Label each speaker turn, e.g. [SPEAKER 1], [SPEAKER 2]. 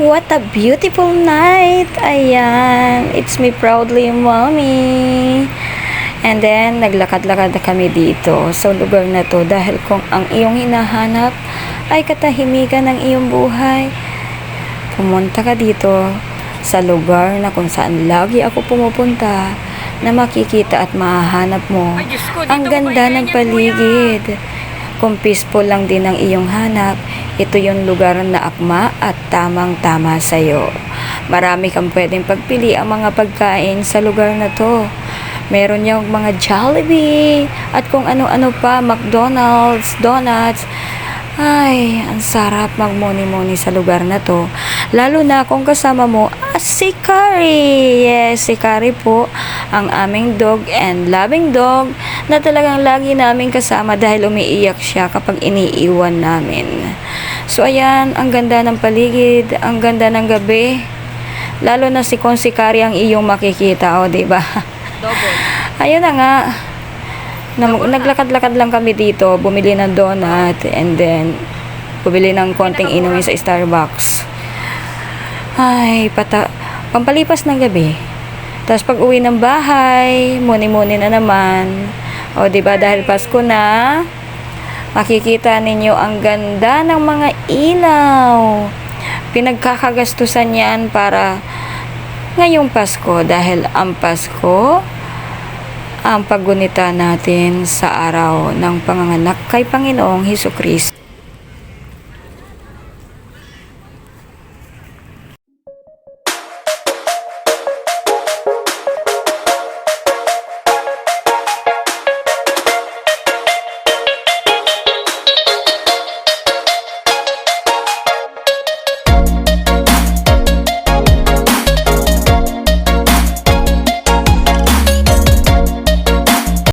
[SPEAKER 1] What a beautiful night! Ayan, it's me proudly, mommy. And then, naglakad-lakad na kami dito sa lugar na to dahil kung ang iyong hinahanap ay katahimikan ng iyong buhay, pumunta ka dito sa lugar na kung saan lagi ako pumupunta na makikita at mahahanap mo
[SPEAKER 2] Ay, ko,
[SPEAKER 1] ang ganda ng paligid. Kung peaceful lang din ang iyong hanap, ito yung lugar na akma at tamang-tama sa'yo. Marami kang pwedeng pagpili ang mga pagkain sa lugar na to. Meron yung mga Jollibee at kung ano-ano pa, McDonald's, donuts. Ay, ang sarap magmuni-muni sa lugar na to. Lalo na kung kasama mo ah, si Kari. Yes, si Kari po, ang aming dog and loving dog na talagang lagi namin kasama dahil umiiyak siya kapag iniiwan namin. So ayan, ang ganda ng paligid, ang ganda ng gabi. Lalo na si kung si Kari ang iyong makikita, o, di ba?
[SPEAKER 2] Double.
[SPEAKER 1] Ayun na nga. Na, naglakad-lakad lang kami dito, bumili ng donut, and then, bumili ng konting inumin sa Starbucks. Ay, pata, pampalipas ng gabi. Tapos pag uwi ng bahay, muni-muni na naman. O, ba dahil Pasko na, makikita ninyo ang ganda ng mga ilaw. Pinagkakagastusan yan para ngayong Pasko dahil ang Pasko ang paggunita natin sa araw ng panganganak kay Panginoong Heso Kristo.